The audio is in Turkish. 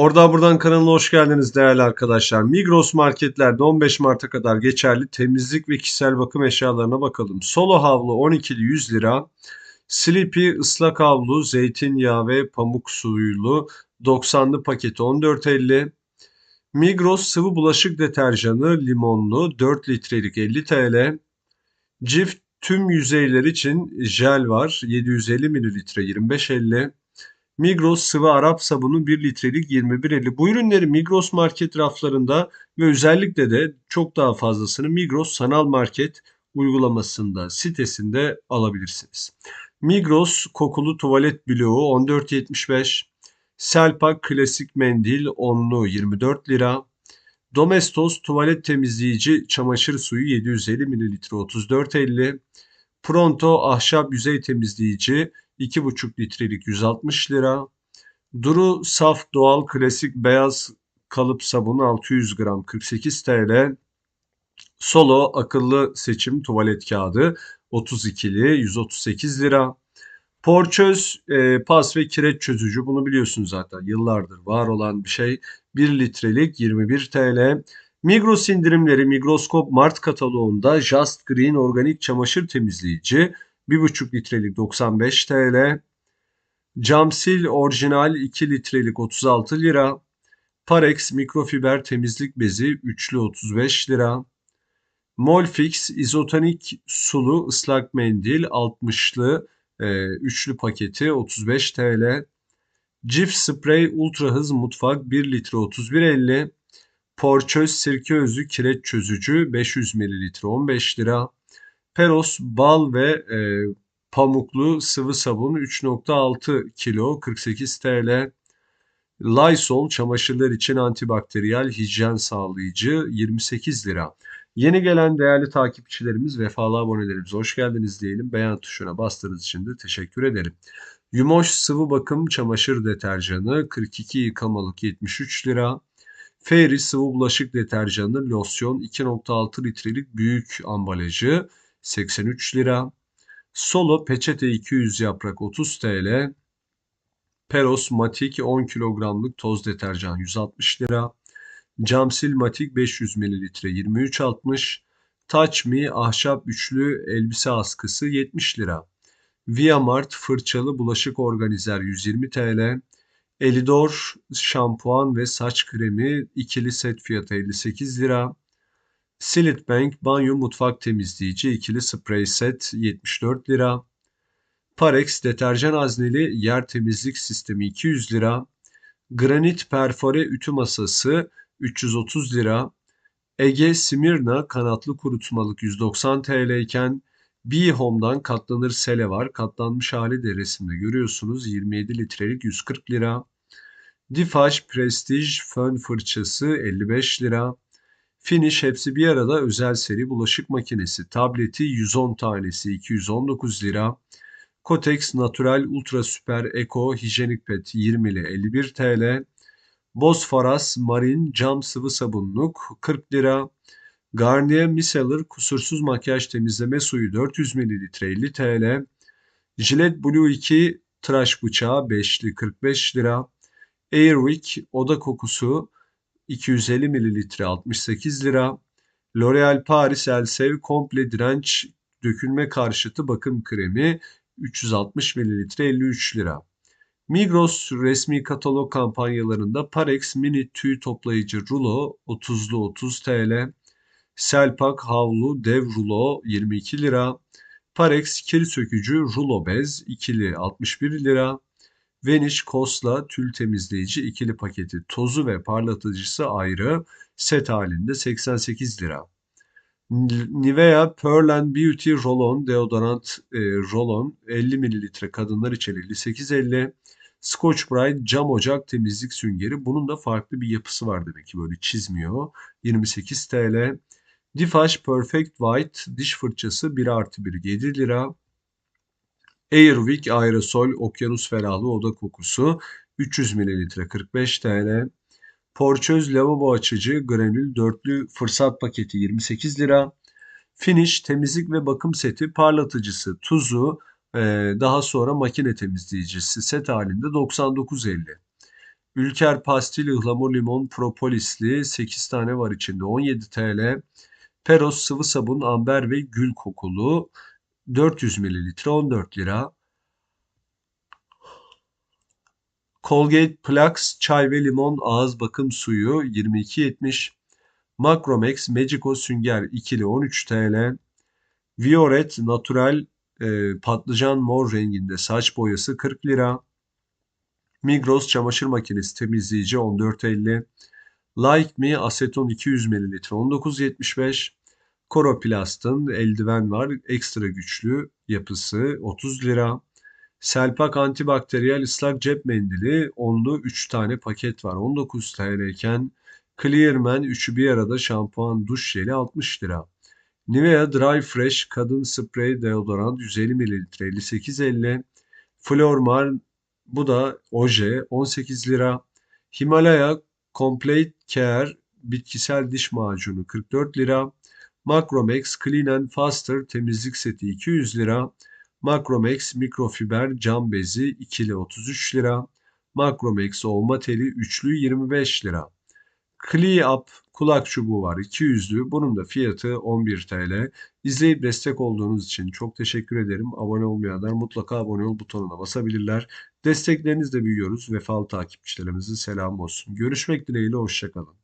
Orada buradan kanalına hoş geldiniz değerli arkadaşlar. Migros marketlerde 15 Mart'a kadar geçerli temizlik ve kişisel bakım eşyalarına bakalım. Solo havlu 12'li 100 lira. Sleepy ıslak havlu, zeytinyağı ve pamuk suyulu 90'lı paketi 14.50. Migros sıvı bulaşık deterjanı limonlu 4 litrelik 50 TL. Cif tüm yüzeyler için jel var 750 mililitre 25.50. Migros sıvı Arap sabunu 1 litrelik 21.50. Bu ürünleri Migros market raflarında ve özellikle de çok daha fazlasını Migros sanal market uygulamasında sitesinde alabilirsiniz. Migros kokulu tuvalet bloğu 14.75. Selpak klasik mendil 10'lu 24 lira. Domestos tuvalet temizleyici çamaşır suyu 750 ml 34.50. Pronto ahşap yüzey temizleyici 2,5 litrelik 160 lira. Duru saf doğal klasik beyaz kalıp sabunu 600 gram 48 TL. Solo akıllı seçim tuvalet kağıdı 32'li 138 lira. Porçöz e, pas ve kireç çözücü bunu biliyorsunuz zaten yıllardır var olan bir şey. 1 litrelik 21 TL. Migros indirimleri Migroskop Mart kataloğunda Just Green organik çamaşır temizleyici 1,5 litrelik 95 TL. Camsil orijinal 2 litrelik 36 lira. Parex mikrofiber temizlik bezi üçlü 35 lira. Molfix izotonik sulu ıslak mendil 60'lı e, üçlü paketi 35 TL. Cif sprey ultra hız mutfak 1 litre 31.50. Porçöz sirke özü kireç çözücü 500 ml 15 lira. Peros bal ve e, pamuklu sıvı sabun 3.6 kilo 48 TL. Lysol çamaşırlar için antibakteriyel hijyen sağlayıcı 28 lira. Yeni gelen değerli takipçilerimiz, vefalı abonelerimiz hoş geldiniz diyelim. Beğen tuşuna bastığınız için de teşekkür ederim. Yumoş sıvı bakım çamaşır deterjanı 42 yıkamalık 73 lira. Fairy sıvı bulaşık deterjanı losyon 2.6 litrelik büyük ambalajı 83 lira. Solo peçete 200 yaprak 30 TL. Peros Matik 10 kilogramlık toz deterjan 160 lira. Camsil Matik 500 ml 23.60. Touch Me ahşap üçlü elbise askısı 70 lira. Viamart fırçalı bulaşık organizer 120 TL. Elidor şampuan ve saç kremi ikili set fiyatı 58 lira. Silitbank banyo mutfak temizleyici ikili sprey set 74 lira. Parex deterjan hazneli yer temizlik sistemi 200 lira. Granit perfore ütü masası 330 lira. Ege Simirna kanatlı kurutmalık 190 TL iken B-Home'dan katlanır sele var. Katlanmış hali de resimde görüyorsunuz. 27 litrelik 140 lira. Diffage Prestige fön fırçası 55 lira. Finish hepsi bir arada özel seri bulaşık makinesi. Tableti 110 tanesi 219 lira. Kotex Natural Ultra Super Eco Hijyenik Pet 20'li 51 TL. Bosforas Marin cam sıvı sabunluk 40 lira. Garnier Micellar kusursuz makyaj temizleme suyu 400 ml 50 TL. Gillette Blue 2 tıraş bıçağı 5'li 45 lira. Airwick oda kokusu 250 ml 68 lira. L'Oreal Paris Elsev komple direnç dökülme karşıtı bakım kremi 360 ml 53 lira. Migros resmi katalog kampanyalarında Parex mini tüy toplayıcı rulo 30'lu 30 TL. Selpak havlu dev rulo 22 lira. Parex kir sökücü rulo bez ikili 61 lira. Vanish Kosla tül temizleyici ikili paketi tozu ve parlatıcısı ayrı set halinde 88 lira. Nivea Pearl and Beauty Roll-On deodorant e, roll 50 ml kadınlar için 58.50. Scotch Brite cam ocak temizlik süngeri. Bunun da farklı bir yapısı var demek ki böyle çizmiyor. 28 TL. Diffage Perfect White diş fırçası 1 artı 1 7 lira. Airwick aerosol okyanus ferahlığı oda kokusu 300 ml 45 TL. Porçöz lavabo açıcı granül dörtlü fırsat paketi 28 lira. Finish temizlik ve bakım seti parlatıcısı tuzu daha sonra makine temizleyicisi set halinde 99.50. Ülker pastil ıhlamur limon propolisli 8 tane var içinde 17 TL. Peros sıvı sabun amber ve gül kokulu 400 mililitre 14 lira. Colgate Plax çay ve limon ağız bakım suyu 22.70. Macromex Magico sünger ikili 13 TL. Violet Natural e, patlıcan mor renginde saç boyası 40 lira. Migros çamaşır makinesi temizleyici 14.50. Like Me aseton 200 ml 19.75. Coroplast'ın eldiven var. Ekstra güçlü yapısı 30 lira. Selpak antibakteriyel ıslak cep mendili onlu 3 tane paket var. 19 TL iken Clearman üçü bir arada şampuan duş jeli 60 lira. Nivea Dry Fresh kadın sprey deodorant 150 ml 58.50. Flormar bu da oje 18 lira. Himalaya Complete Care bitkisel diş macunu 44 lira. Macromex Clean and Faster temizlik seti 200 lira. Macromex mikrofiber cam bezi ikili 33 lira. Macromex olma teli üçlü 25 lira. CleeUp kulak çubuğu var 200'lü. Bunun da fiyatı 11 TL. İzleyip destek olduğunuz için çok teşekkür ederim. Abone olmayanlar mutlaka abone ol butonuna basabilirler. Desteklerinizle büyüyoruz. Vefalı takipçilerimize selam olsun. Görüşmek dileğiyle hoşçakalın.